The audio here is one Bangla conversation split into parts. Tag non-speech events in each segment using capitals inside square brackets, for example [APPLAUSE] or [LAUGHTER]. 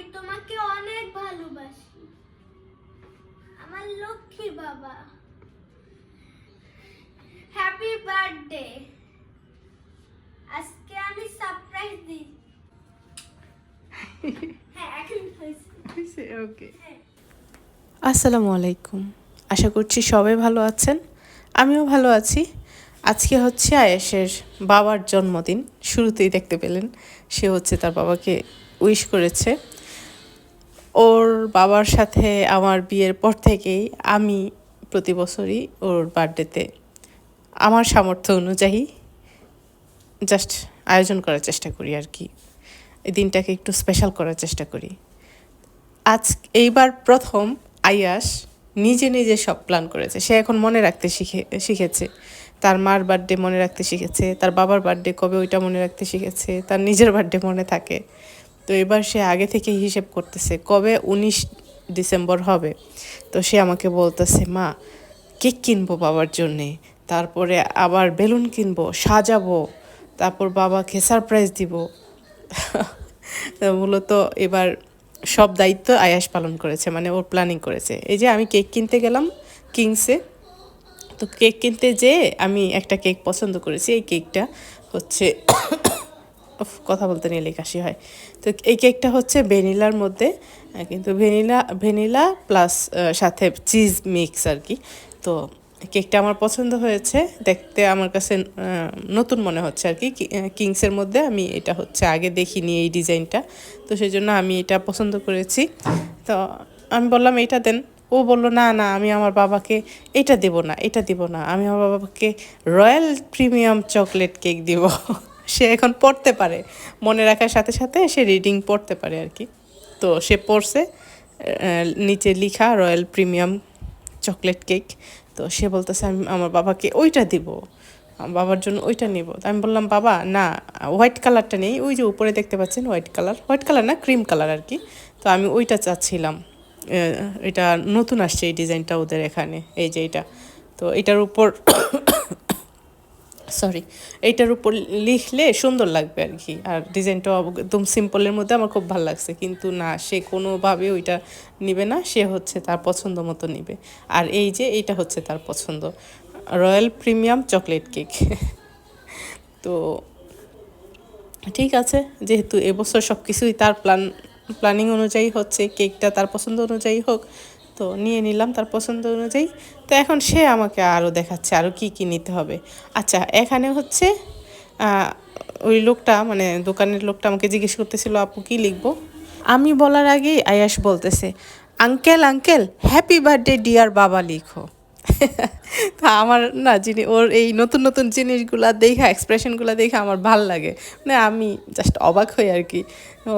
আমি তোমাকে অনেক ভালোবাসি। আমার লক্ষ্মী বাবা। হ্যাপি বার্থডে আজকে আমি সারপ্রাইজ দিই। [LAUGHS] হ্যাঁ এখন হয়েছে। ওকে হ্যাঁ। আসসালামু আলাইকুম। আশা করছি সবাই ভালো আছেন। আমিও ভালো আছি। আজকে হচ্ছে আয়েশের বাবার জন্মদিন। শুরুতেই দেখতে পেলেন। সে হচ্ছে তার বাবাকে উইশ করেছে। ওর বাবার সাথে আমার বিয়ের পর থেকেই আমি প্রতি বছরই ওর বার্থডেতে আমার সামর্থ্য অনুযায়ী জাস্ট আয়োজন করার চেষ্টা করি আর কি। এই দিনটাকে একটু স্পেশাল করার চেষ্টা করি। আজ এইবার প্রথম আয়াস নিজে নিজে সব প্ল্যান করেছে। সে এখন মনে রাখতে শিখে, শিখেছে। তার মার বার্থডে মনে রাখতে শিখেছে, তার বাবার বার্থডে কবে ওইটা মনে রাখতে শিখেছে, তার নিজের বার্থডে মনে থাকে। তো এবার সে আগে থেকে হিসেব করতেছে, কবে উনিশ ডিসেম্বর হবে? তো সে আমাকে বলতেছে, মা, কেক কিনবো বাবার জন্যে, তারপরে আবার বেলুন কিনবো, সাজাবো, তারপর বাবাকে সারপ্রাইজ দিব। মূলত এবার সব দায়িত্ব আয়াস পালন করেছে মানে ওর প্ল্যানিং করেছে। এই যে আমি কেক কিনতে গেলাম কিংসে, তো কেক কিনতে যেয়ে আমি একটা কেক পছন্দ করেছি, এই কেকটা হচ্ছে কথা বলতে নিলে কাশি হয়। তো এই কেকটা হচ্ছে ভ্যানিলার মধ্যে কিন্তু ভ্যানিলা ভ্যানিলা প্লাস সাথে চিজ মিক্স আর কি। তো কেকটা আমার পছন্দ হয়েছে, দেখতে আমার কাছে নতুন মনে হচ্ছে আর কি- কিংসের মধ্যে আমি এটা হচ্ছে আগে দেখিনি এই ডিজাইনটা, তো সেই জন্য আমি এটা পছন্দ করেছি। তো আমি বললাম এটা দেন। ও বলল, না না, আমি আমার বাবাকে এটা দেব না, এটা দিব না, আমি আমার বাবাকে রয়্যাল প্রিমিয়াম চকলেট কেক দিব। সে এখন পড়তে পারে। মনে রাখার সাথে সাথে সে রিডিং পড়তে পারে আর কি। তো সে পড়ছে নিচে লিখা রয়্যাল প্রিমিয়াম চকলেট কেক তো সে বলতেছে, আমি, আমার বাবাকে ওইটা দিব। বাবার জন্য ওইটা নিব। তো আমি বললাম, বাবা, না হোয়াইট কালারটা নেই। ওই যে উপরে দেখতে পাচ্ছেন হোয়াইট কালার হোয়াইট কালার না ক্রিম কালার আর কি। তো আমি ওইটা চাচ্ছিলাম। এটা নতুন আসছে এই ডিজাইনটা ওদের এখানে। এই যে এটা। তো এটার উপর সরি এইটার উপর লিখলে সুন্দর লাগবে আর কি। আর ডিজাইনটা একদম সিম্পলের মধ্যে আমার খুব ভালো লাগছে। কিন্তু না, সে কোনোভাবে ওইটা নিবে না। সে হচ্ছে তার পছন্দ মতো নিবে। আর এই যে এইটা হচ্ছে তার পছন্দ। রয়্যাল প্রিমিয়াম চকলেট কেক তো ঠিক আছে। যেহেতু এবছর সব কিছুই তার প্ল্যান প্ল্যানিং অনুযায়ী হচ্ছে কেকটা তার পছন্দ অনুযায়ী হোক তো নিয়ে নিলাম তার পছন্দ অনুযায়ী। তো এখন সে আমাকে আরও দেখাচ্ছে আরও কি কি নিতে হবে। আচ্ছা এখানে হচ্ছে ওই লোকটা মানে দোকানের লোকটা আমাকে জিজ্ঞেস করতেছিল, আপু, কি লিখব? আমি বলার আগেই আয়াস বলতেছে, uncle uncle, happy birthday dear বাবা লিখো। [LAUGHS] তা আমার না যিনি ওর এই নতুন নতুন জিনিসগুলা দেখা এক্সপ্রেশনগুলো দেখে আমার ভালো লাগে। মানে আমি জাস্ট অবাক হই আর কি। ও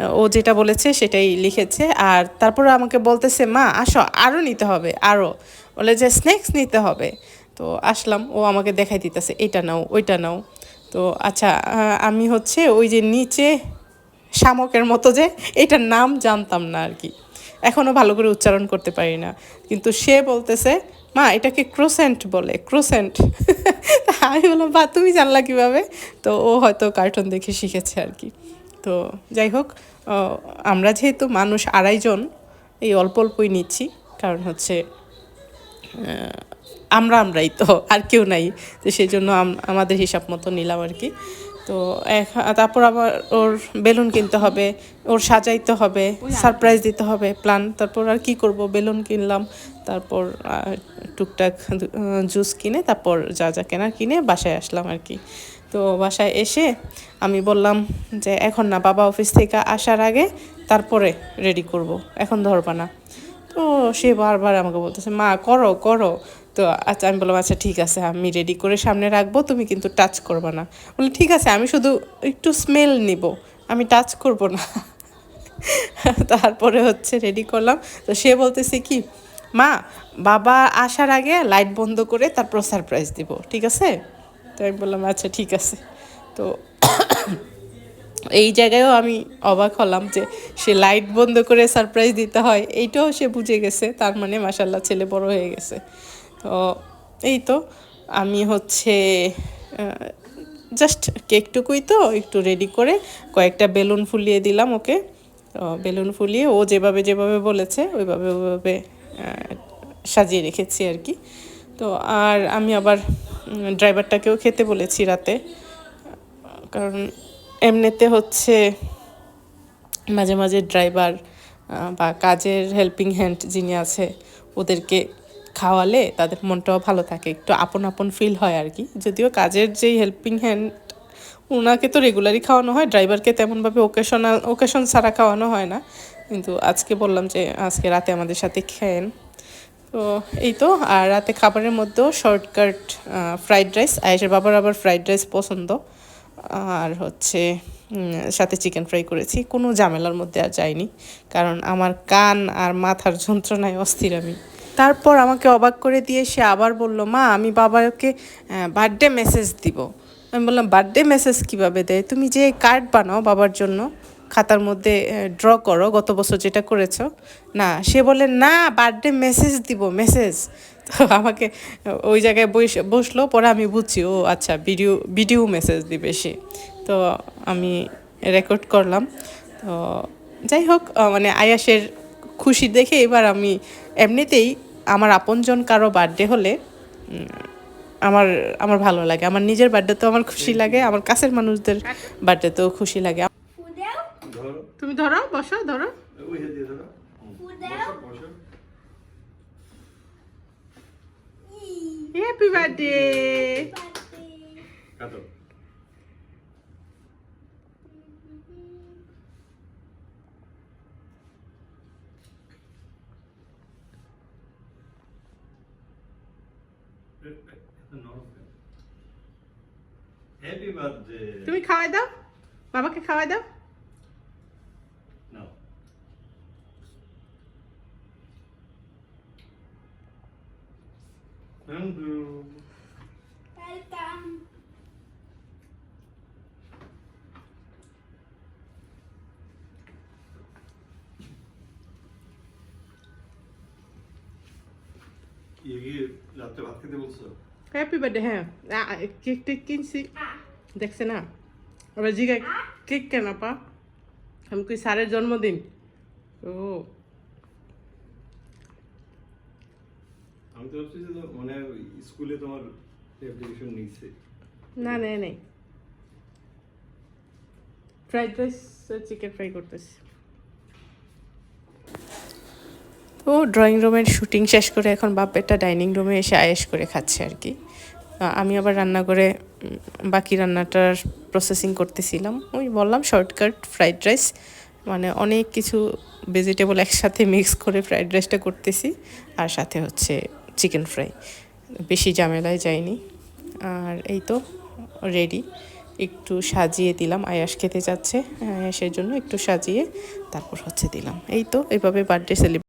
ও যেটা বলেছে সেটাই লিখেছে। আর তারপরে আমাকে বলতেছে, মা, আসো আরও নিতে হবে আরও বলে যে স্ন্যাক্স নিতে হবে। তো আসলাম, ও আমাকে দেখাই দিতেছে, এটা নাও, ওইটা নাও। তো আচ্ছা আমি হচ্ছে ওই যে নিচে শামকের মতো যে, এটার নাম জানতাম না আর কি। এখনও ভালো করে উচ্চারণ করতে পারি না। কিন্তু সে বলতেছে, মা, এটাকে ক্রোসেন্ট বলে, ক্রোসেন্ট। [LAUGHS] আমি বললাম, বা, তুমি জানলা কীভাবে? তো ও হয়তো কার্টুন দেখে শিখেছে আর কি। তো যাই হোক আমরা যেহেতু মানুষ আড়াইজন এই অল্প অল্পই নিচ্ছি কারণ হচ্ছে আমরা আমরাই তো আর কেউ নাই। তো সেই জন্য আমাদের হিসাব মতো নিলাম আর কি। তো এক- তারপর আবার ওর বেলুন কিনতে হবে ওর সাজাইতে হবে সারপ্রাইজ দিতে হবে প্ল্যান। তারপর আর কি করব? বেলুন কিনলাম তারপর টুকটাক জুস কিনে তারপর যা যা কেনার কিনে বাসায় আসলাম আর কি। তো বাসায় এসে আমি বললাম যে, এখন না, বাবা অফিস থেকে আসার আগে তারপরে রেডি করব। এখন ধরবা না। তো সে বারবার আমাকে বলতেছে, মা, করো করো। তো আচ্ছা আমি বললাম আচ্ছা ঠিক আছে, আমি রেডি করে সামনে রাখব, তুমি কিন্তু টাচ করবে না। বলে, ঠিক আছে, আমি শুধু একটু স্মেল নিব, আমি টাচ করব না। [LAUGHS] তারপরে হচ্ছে রেডি করলাম। তো সে বলতেছে কি, মা, বাবা আসার আগে লাইট বন্ধ করে তারপর সারপ্রাইজ দিব, ঠিক আছে? তো আমি বললাম আচ্ছা ঠিক আছে। তো এই জায়গায়ও আমি অবাক হলাম যে সে লাইট বন্ধ করে সারপ্রাইজ দিতে হয়, এইটাও সে বুঝে গেছে। তার মানে মাসাল্লাহ ছেলে বড় হয়ে গেছে। তো এই তো, আমি হচ্ছে জাস্ট কেকটুকুই তো, একটু রেডি করে কয়েকটা বেলুন ফুলিয়ে দিলাম ওকে। তো বেলুন ফুলিয়ে ও যেভাবে যেভাবে বলেছে, ওইভাবে ওইভাবে সাজিয়ে রেখেছি আর কি। তো আর আমি আবার ড্রাইভারটাকেও খেতে বলেছি রাতে। কারণ এমনিতে হচ্ছে মাঝে মাঝে ড্রাইভার বা কাজের হেল্পিং হ্যান্ড যিনি আছে, ওদেরকে খাওয়ালে তাদের মনটাও ভালো থাকে, একটু আপন আপন ফিল হয় আর কি। যদিও কাজের যেই হেল্পিং হ্যান্ড ওনাকে তো রেগুলারই খাওয়ানো হয়, ড্রাইভারকে তেমনভাবে ওকেশনাল ওকেশন ছাড়া খাওয়ানো হয় না। কিন্তু আজকে বললাম যে, আজকে রাতে আমাদের সাথে খেয়েন। তো এই তো, আর রাতে খাবারের মধ্যেও শর্টকাট ফ্রাইড রাইস আয়েশের বাবার আবার ফ্রাইড রাইস পছন্দ। আর হচ্ছে সাথে চিকেন ফ্রাই করেছি। কোনো ঝামেলার মধ্যে আর যাইনি, কারণ আমার কান আর মাথার যন্ত্রণায় অস্থির আমি। তারপর আমাকে অবাক করে দিয়ে সে আবার বলল, মা, আমি বাবাকে বার্থডে মেসেজ দিব। আমি বললাম বার্থডে মেসেজ কীভাবে দেয়? তুমি যে কার্ড বানাও বাবার জন্য খাতার মধ্যে ড্র করো গত বছর যেটা করেছ। না সে বলে না বার্থডে মেসেজ দিব মেসেজ তো আমাকে ওই জায়গায় বসে বসল পরে আমি বুঝছি ও আচ্ছা ভিডিও ভিডিও মেসেজ দিবে সে। তো আমি রেকর্ড করলাম। তো যাই হোক মানে আয়াসের খুশি দেখে এবার আমি এমনিতেই আমার আপনজন কারও বার্থডে হলে আমার আমার ভালো লাগে। আমার নিজের বার্থডে তো আমার খুশি লাগে আমার কাছের মানুষদের বার্থডে তো খুশি লাগে। ধরো। তুমি ধরো বসো ধরো। ওই হাত দিয়ে ধরো। বসো, বসো। হ্যাপি বার্থডে কাটো। [LAUGHS] হ্যাপি বার্থডে তুমি খাওয়াই দাও। বাবাকে খাওয়াই দাও নাও থ্যাংক ইউ ওয়েলকাম ইয়ে কি রাত্রে ভাত খেতে বলছো হ্যাপি বার্থডে হ্যাঁ কেক টেক কিনছি দেখছে না আবার জিগা কেক কেন আপা আমি কই স্যারের জন্মদিন ও আমি তো ভাবছি যে মানে স্কুলে তোমার অ্যাপ্লিকেশন না নেই নেই ফ্রাইড রাইস চিকেন ফ্রাই করতেছি। তো ড্রয়িং রুমের শুটিং শেষ করে এখন বাপেরটা ডাইনিং রুমে এসে আয়েস করে খাচ্ছে আর কি। আমি আবার রান্না করে বাকি রান্নাটার প্রসেসিং করতেছিলাম। ওই বললাম শর্টকাট ফ্রাইড রাইস মানে অনেক কিছু ভেজিটেবল একসাথে মিক্স করে ফ্রাইড রাইসটা করতেছি। আর সাথে হচ্ছে চিকেন ফ্রাই। বেশি ঝামেলায় যায়নি আর এই তো রেডি একটু সাজিয়ে দিলাম, আয়াস খেতে যাচ্ছে আয়াসের জন্য একটু সাজিয়ে তারপর হচ্ছে দিলাম। এই তো, এভাবে বার্থডে সেলিব্রেট